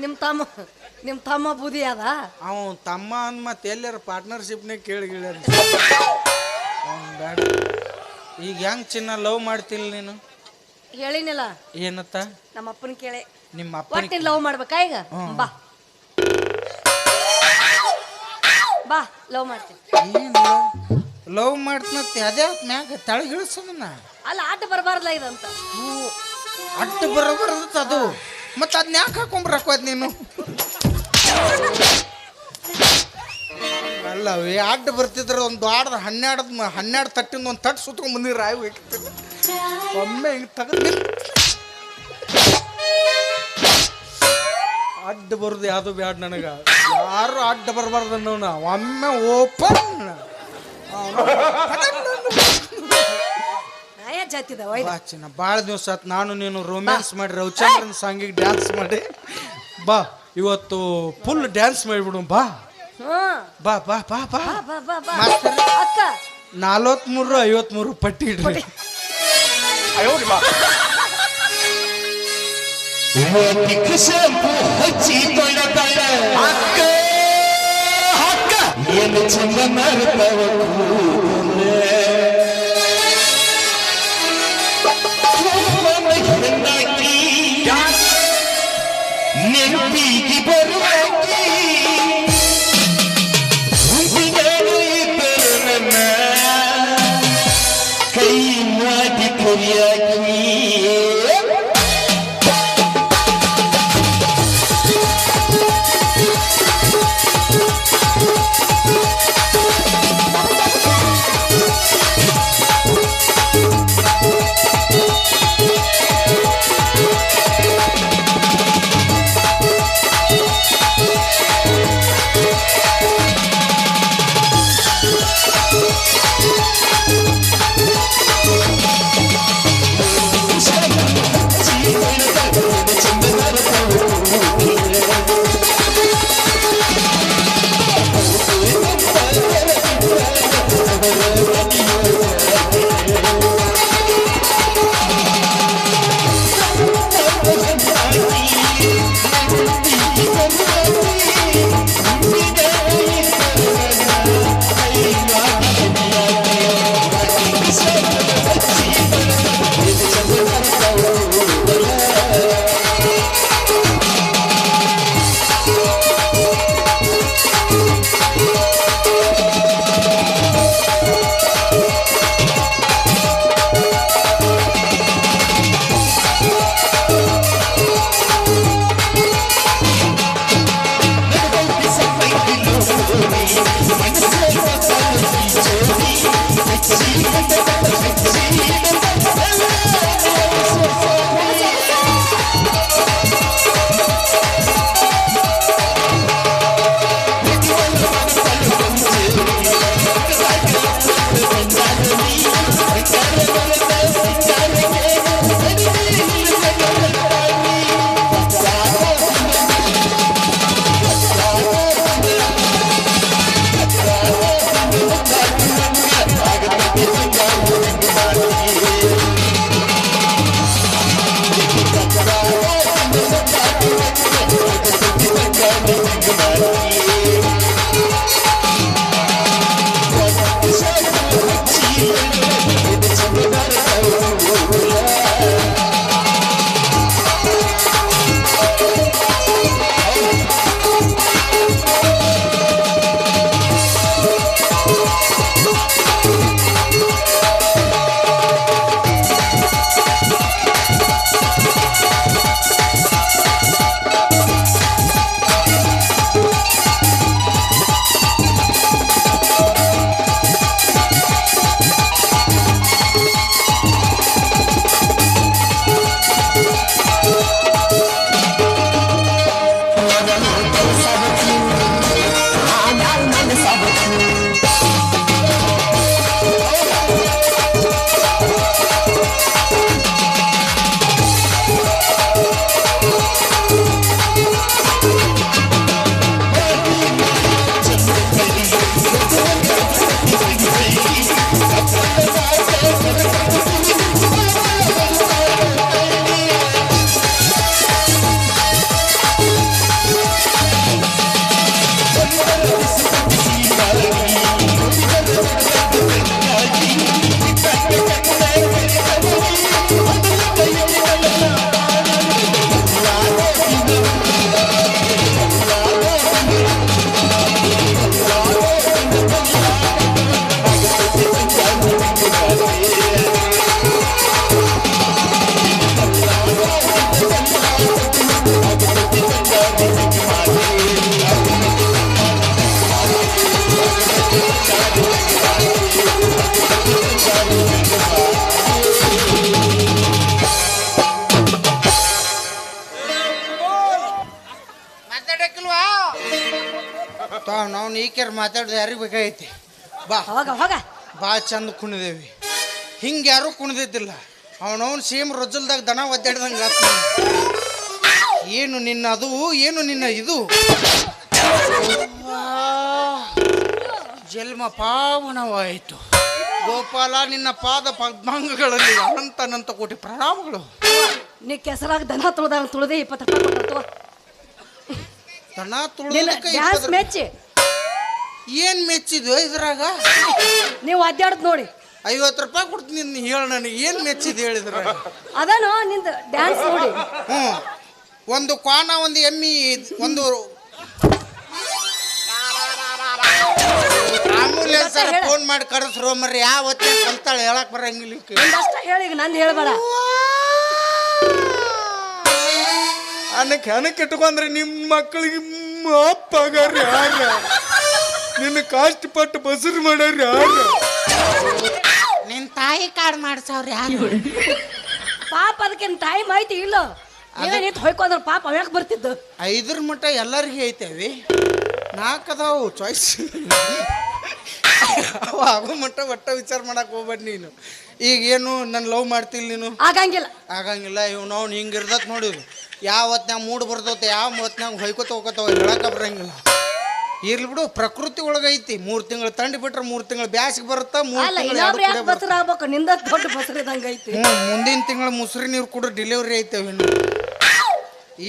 ನಿಮ್ಮ ತಮ್ಮ ನಿಮ್ಮ ತಮ್ಮ ಬುದಿ ಅದ? ಅವ ತಮ್ಮ ಅಂದ್ ಮತ್ತೆ ಎಲ್ಲಾರ ಪಾರ್ಟ್ನರ್ಶಿಪ್ನೇ ಕೇಳಿ ಗಿಳ್ಯಾರ ಅವ್ನ್ ಈಗ ಹೆಂಗ್ ಚಿನ್ನ ಲವ್ ಮಾಡ್ತಿಲ್ಲ ನೀನು? ಹೇಳಿನಿಲ್ಲ. ಏನತ್ತ? ನಮ್ಮ ಅಪ್ಪನ ಕೇಳಿ ನಿಮ್ಮ ಅಪ್ಪ ಲವ್ ಮಾಡ್ಬೇಕಾ ಈಗ? ಬಾ. ಬಾ ಲವ್ ಮಾಡ್ತೀನಿ. ಲವ್ ಮಾಡ್ತನತ್ತೆ ಅದೇ ಮ್ಯಾಗ ತಳಗಿಳಿಸೋದನ್ನ ಅಲ್ಲ ಆಟ ಬರಬಾರ್ದಲ್ಲ ಇದಂತ? ಅಡ್ಡ ಬರಬಾರ್ದು ಅದು. ಮತ್ತೆ ಅದನ್ನ ಯಾಕೆ ಹಾಕೊಂಬರಕ್ಕ ಅದ್ ನೀನು? ಅಲ್ಲವೇ ಅಡ್ಡ ಬರ್ತಿದ್ರೆ ಒಂದು ದೊಡ್ಡ ಹನ್ನೆರಡು ಹನ್ನೆರಡು ತಟ್ಟಿಂದ ಒಂದು ತಟ್ಟು ಸುತ್ಕೊಂಡ್ ಬಂದಿರ ರಾಯಿ ಒಮ್ಮೆ ಹಿಂಗೆ ತಗದ್ ಅಡ್ಡ ಬರೋದು ಯಾವುದು ಬ್ಯಾಡ ನನಗೆ? ಯಾರು ಅಡ್ಡ ಬರಬಾರ್ದು ಅನ್ನೋಣ ಒಮ್ಮೆ ಓಪನ್. ನಾಯಾ ಬಾ ಚಿನ್ನ ಭಾಳ ದಿವಸ ಆತ್. ನಾನು ನೀನು ರೊಮ್ಯಾನ್ಸ್ ಮಾಡಿ ರವಿಚಂದ್ರನ್ ಸಾಂಗಿಗೆ ಡ್ಯಾನ್ಸ್ ಮಾಡಿ. ಬಾ ಇವತ್ತು ಫುಲ್ ಡ್ಯಾನ್ಸ್ ಮಾಡಿಬಿಡು ಬಾ. ಬಾ ಬಾ ಬಾ ಬಾ. ಮಾಸ್ತರ್ ಅಕ್ಕ. ನಲವತ್ಮೂರು ಐವತ್ಮೂರು ಪಟ್ಟಿ ಇಡ್ರಿ. ಅಕ್ಕ Yeah, it's in the matter of ತಾವ್ ನಾವು ಈಕೆರ್ ಮಾತಾಡೋದು ಯಾರಿಗೆ ಬೇಕಾಗೈತಿ? ಬಾ. ಹೋಗ ಹೋಗ. ಭಾಳ ಚಂದ ಕುಣಿದೇವಿ. ಹಿಂಗೆ ಯಾರು ಕುಣಿದಿದ್ದಿಲ್ಲ. ಅವನವನು ಸೇಮ್ ರೊಜ್ಜಲ್ದಾಗ ದನ ಒದ್ದಾಡ್ದಂಗೆ ಆತ್. ಏನು ನಿನ್ನ ಅದು ಏನು ನಿನ್ನ ಇದು? ಜನ್ಮ ಪಾವನವಾಯಿತು. ಗೋಪಾಲ ನಿನ್ನ ಪಾದ ಪದ್ಮಾಂಗಗಳಲ್ಲಿ ಅನಂತ ಅನಂತ ಕೋಟಿ ಪ್ರಣಾಮಗಳು. ನೀ ಕೆಸರಾಗ ದನ ತುಳಿದಾಗ ತುಳ್ದೆ ಇಪ್ಪತ್ತು ರೂಪಾಯಿ ನಿನ್ನ ತುಳಿದಕ್ಕೆ ಡ್ಯಾನ್ಸ್ ಮೆಚ್ಚಿ. ಏನು ಮೆಚ್ಚಿದ್ವು ಇದ್ರಾಗ? ನೀವು ಅಡ್ಡಾಡ್ದು ನೋಡಿ. ಐವತ್ತು ರೂಪಾಯಿ ಕೊಡ್ತೀನಿ ನೀನು ಹೇಳು ನನಗೆ. ಏನು ಮೆಚ್ಚಿದ್ ಹೇಳಿದ್ರ ಅದಾನು ನಿಂದ ಡ್ಯಾನ್ಸ್ ನೋಡಿ. ಹ್ಞೂ ಒಂದು ಕ್ವಾನ ಒಂದು ಎಮ್ಮಿ ಒಂದು ಆಂಬುಲೆನ್ಸ್. ಫೋನ್ ಮಾಡಿ ಕರೆಸ್ರೋ ಮರ್ರಿ. ಯಾವ ಹೊತ್ತೆ ಕಲ್ತಾಳೆ ಹೇಳಕ್ ಬರಂಗಿಲ್ಲ ಅಷ್ಟ ಹೇಳಿ ನಂದು ಹೇಳ್ಬೇಡ. ಅನ್ನಕ್ಕೆ ಹಣಕ್ಕೆ ಇಟ್ಕೊಂಡ್ರೆ ನಿಮ್ಮ ಮಕ್ಕಳಿಗೆ ಅಪ್ಪಗಾರ ಯಾರ? ನಿನ್ನ ಕಷ್ಟಪಟ್ಟು ಬಸರು ಮಾಡ್ಯಾರ ಯಾರ? ನಿನ್ ತಾಯಿ ಕಾರ್ಡ್ ಮಾಡ್ಸವ್ರ ಯಾರು? ಪಾಪ ಅದಕ್ಕೇನು ಟೈಮ್ ಐತಿ ಇಲ್ಲ. ನೀವೇ ನಿಂತು ಹೊಯ್ಕೊಂಡ್ರೆ ಪಾಪ ಅವ್ಯಾಕೆ ಬರ್ತಿದ್ದು? ಐದರ ಮಟ್ಟ ಎಲ್ಲರಿಗೆ ಐತೇವಿ ನಾಲ್ಕದಾವು ಚಾಯ್ಸ್ ಅವ ಆಗೋ ಮಟ್ಟ ಒಟ್ಟ ವಿಚಾರ ಮಾಡಕ್ ಹೋಗ್ಬೇಡ ನೀನು. ಈಗ ಏನು ನನ್ನ ಲವ್ ಮಾಡ್ತಿಲ್ಲ ನೀನು? ಆಗಂಗಿಲ್ಲ. ಆಗಂಗಿಲ್ಲ ಇವ್ ನಾವು ಹಿಂಗಿರ್ದಕ್ ನೋಡಿದ್ರು ಯಾವ ಹೊತ್ನಾಗ ಮೂಡ್ ಬರ್ತೈತೆ ಯಾವ ಹೊತ್ನ್ಯಾಗ ಹೊಯ್ಕೋತ ಹೋಗ್ಕೋತಾವ ಹೇಳಕ್ಕ ಬರಂಗಿಲ್ಲ. ಇರ್ಲಿ ಬಿಡು ಪ್ರಕೃತಿ ಒಳಗೈತಿ ಮೂರು ತಿಂಗಳು ತಂಡಿ ಬಿಟ್ರೆ ಮೂರು ತಿಂಗಳು ಬ್ಯಾಸಿಗೆ ಬರುತ್ತಾ ಮೂರು ಅಲ್ಲ ತಿಂಗಳು ಇನ್ನೊಬ್ರು ಯಾಕೆ ಬಸರ ಆಗ್ಬೇಕು ನಿಂದ ದೊಡ್ಡ ಬಸರ ಇದ್ದಂಗೆ ಐತಿ ಮುಂದಿನ ತಿಂಗಳು ಮುಸ್ರಿ ನೀರು ಕೂಡ ಡೆಲಿವರಿ ಐತೆ ಇನ್ನು.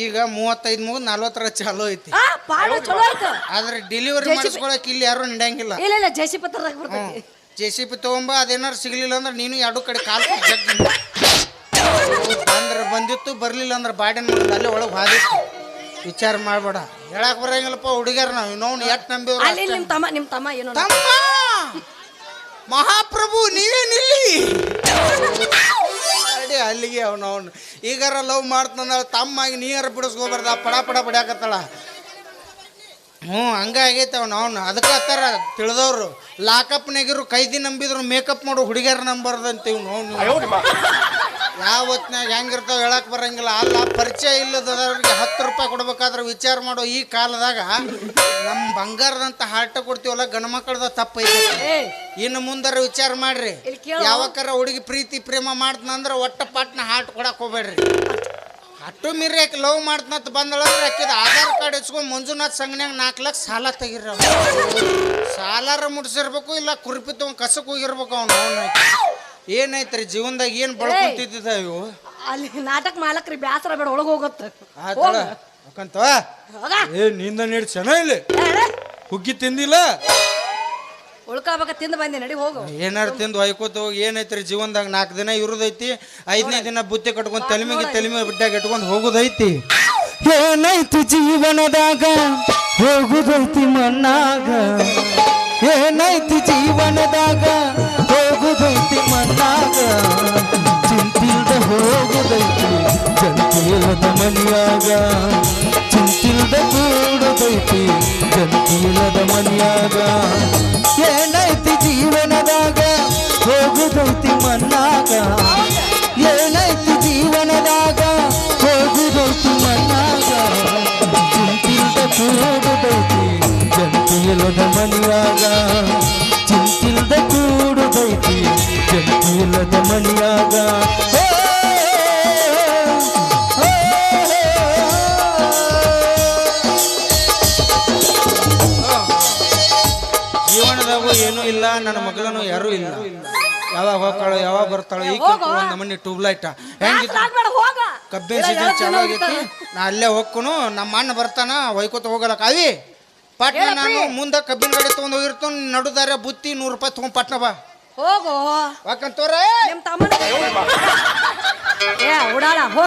ಈಗ ಮೂವತ್ತೈದು ಮೂರು ನಲ್ವತ್ತರ ಚಾಲೋ ಐತಿ. ಆ ಪಾಡು ಚಲೋ ಆಯ್ತು. ಆದ್ರೆ ಡೆಲಿವರಿ ಮಾಡಿಸ್ಕೊಳಕ್ ಇಲ್ಲಿ ಯಾರು ನಡೆಯಂಗಿಲ್ಲ ಇಲ್ಲ ಇಲ್ಲ ಜೆಸಿ ಪತ್ರದಾಗ ಬರ್ತೈತಿ. ಜೆ ಸಿ ಪಿ ತೊಗೊಂಬ ಅದೇನಾರು ಸಿಗ್ಲಿಲ್ಲ ಅಂದ್ರೆ ನೀನು ಎರಡು ಕಡೆ ಕಾಲು ಜಗ್ ಅಂದ್ರೆ ಬಂದಿತ್ತು ಬರ್ಲಿಲ್ಲ ಅಂದ್ರೆ ಬಾಡಿನ ಅಲ್ಲೇ ಒಳಗೆ ಹಾದಿತ್ತು. ವಿಚಾರ ಮಾಡ್ಬೇಡ. ಹೇಳಕ್ ಬರಂಗಿಲ್ಲಪ್ಪ ಹುಡುಗಿಯರ್ ನಾವು. ಇನ್ನೊಂದು ಎಟ್ ನಂಬಿದ್ರು ಅಲ್ಲಿ ನಿಮ್ಮ ತಮ್ಮ ನಿಮ್ಮ ತಮ್ಮ ಏನೋ ತಮ್ಮ! ಮಹಾಪ್ರಭು ನೀವೇನಿಲ್ಲಿ ಅಡಿ ಅಲ್ಲಿಗೆ ಅವನು ಅವನು. ಈಗಾರ ಲವ್ ಮಾಡ್ತಂದ್ರೆ ತಮ್ಮಾಗಿ ನೀರ ಬಿಡಿಸ್ಕೋಬಾರ್ದ ಪಡ ಪಡ ಬಡಿಯಾಕತ್ತಾಳ ಹ್ಞೂ ಹಂಗ ಆಗೈತೆ ಅವ್ನು ಅವನು. ಅದಕ್ಕೆ ಹತ್ತಾರ ತಿಳಿದವ್ರು. ಲಾಕಪ್ನಾಗಿರು ಕೈದಿ ನಂಬಿದ್ರು ಮೇಕಪ್ ಮಾಡೋ ಹುಡುಗಿಯರ್ ನಂಬರ್ದಂತ ಇವ್ನು ಅವ್ನು. ಯಾವ ಹೊತ್ನ್ಯಾಗ ಹೆಂಗಿರ್ತಾವ ಹೇಳಕ್ ಬರಂಗಿಲ್ಲ. ಅಲ್ಲ ಪರಿಚಯ ಇಲ್ಲದವ್ರಿಗೆ ಹತ್ತು ರೂಪಾಯಿ ಕೊಡ್ಬೇಕಾದ್ರೆ ವಿಚಾರ ಮಾಡೋ ಈ ಕಾಲದಾಗ ನಮ್ಮ ಬಂಗಾರದಂತ ಹಾರ್ಟ ಕೊಡ್ತೀವಲ್ಲ ಗಂಡು ಮಕ್ಕಳದ ತಪ್ಪೈತಿ ಇನ್ನು ಮುಂದರ ವಿಚಾರ ಮಾಡ್ರಿ. ಯಾವಕ್ಕಾರ ಹುಡುಗಿ ಪ್ರೀತಿ ಪ್ರೇಮ ಮಾಡ್ತನಂದ್ರೆ ಒಟ್ಟ ಪಾಟ್ನ ಹಾಟ್ ಕೊಡಕ್ ಹೋಗ್ಬೇಡ್ರಿ. ಅಟ್ಟು ಮೀರಿ ಯಾಕೆ ಲವ್ ಮಾಡ್ತನಂತ ಬಂದಳಂದ್ರೆ ಆಕಿದ ಆಧಾರ್ ಕಾರ್ಡ್ ಇಸ್ಕೊಂಡು ಮಂಜುನಾಥ್ ಸಂಘನ್ಯಾಗ ನಾಲ್ಕು ಲಕ್ಷ ಸಾಲ ತೆಗಿರ ಸಾಲಾರ ಮುಡ್ಸಿರ್ಬೇಕು ಇಲ್ಲ ಕುರುಪಿ ಕಸಕ್ಕೆ ಕಸಕ್ ಹೋಗಿರ್ಬೇಕು ಅವ್ನು ಅವನು ಏನೈತ್ರಿ ಜೀವನದಾಗ ಏನು ಬಳ್ಕೊಂತಿದ್ದ ಇವು ಅಲ್ಲಿ ನಾಟಕ ಮಾಲಕ್ರಿ ಬ್ಯಾಸರ ಬೇಡ ಒಳಗೆ ಹೋಗತ್ತ. ಆತಳ ಯಾಕಂತ ಏ ನಿಂದ ನೀಡಿ ಚೆನ್ನಾಗಿಲ್ಲ ಹುಗ್ಗಿ ತಿಂದಿಲ್ಲ? ಉಳ್ಕೊಬೇಕ ತಿಂದು ಬಂದೆ ನಡಿ ಹೋಗು. ಏನಾರು ತಿಂದು ಹೊಯ್ಕೋತ ಹೋಗಿ ಏನೈತ್ರಿ ಜೀವನದಾಗ? ನಾಲ್ಕು ದಿನ ಇರುದೈತಿ ಐದನೇ ದಿನ ಬುತ್ತಿ ಕಟ್ಕೊಂಡು ತಲೆಮಿಗೆ ತಲೆಮಿ ಬಿಟ್ಟಾಗ ಇಟ್ಕೊಂಡು ಹೋಗೋದೈತಿ. ಏನೈತಿ ಜೀವನದಾಗ? ಹೋಗುದೈತಿ ಮಣ್ಣಾಗ. ಏನೈತಿ ಜೀವನದಾಗ? ಹೋಗುದೈತಿ ಮಣ್ಣಾಗ ಚಿಂತಿಲ್ದ ಹೋಗುದೈತಿ ಜಂತಿಲದ ಮನಿಯಾಗ ಚಿಂತಿಲ್ದ ಕೂಡುದೈತಿ ಜಂತಿಲದ ಮನಿಯಾಗ ಏನೈತಿ ಜೀವನದಾಗ ಹೋಗುದೈತಿ ಮಣ್ಣಾಗ ಏನೈತಿ ಜೀವನದಾಗ ಹೋಗುದೈತಿ ಮಣ್ಣಾಗ ಚಿಂತಿಲ್ದ ಕೂಡುದೈತಿ ಜಂತಿಲದ ಮನಿಯಾಗ ಚಿಂತಿಲ್ದ ಕೂಡುದೈತಿ ಹೋ, ಹೋ, ಜೀವನದಾಗೂ ಏನೂ ಇಲ್ಲ ನನ್ನ ಮಗಳನು ಯಾರೂ ಇಲ್ಲ. ಯಾವಾಗ ಹೋಗ್ತಾಳೋ ಯಾವಾಗ ಬರ್ತಾಳೋ ಈಗ ಒಂದು ನಮ್ಮನೆ ಟ್ಯೂಬ್ಲೈಟ. ಹೆಂಗಿತ್ತು ಬ್ಯಾಸರ ಆಗ್ಬೇಡ ಹೋಗ. ಕಬ್ಬಿನ ಸೀಸನ್ ಚಾಲು ಆಗೈತಿ. ನಾ ಅಲ್ಲೇ ಹೋಗ್ಕೊನು ನಮ್ಮ ಅಣ್ಣ ಬರ್ತಾನ ಒಯ್ಕೋತ ಹೋಗಲ್ಲ. ಕಾವಿ ಪಟ್ನ ನಾನು ಮುಂದೆ ಕಬ್ಬಿನ ಗಾಡಿ ತೊಗೊಂಡು ಹೋಗಿರ್ತಾನ. ನಡುದಾರ ಬುತ್ತಿ ನೂರು ರೂಪಾಯಿ ತೊಗೊಂಡು ಪಟ್ನ ಬಾ. ಹೋಗೋ. ಯಾಕಂತವ್ರೆ ನಿಮ್ ತಮ್ಮನ ಏ ಉಡಾಳ ಹೋಗ್.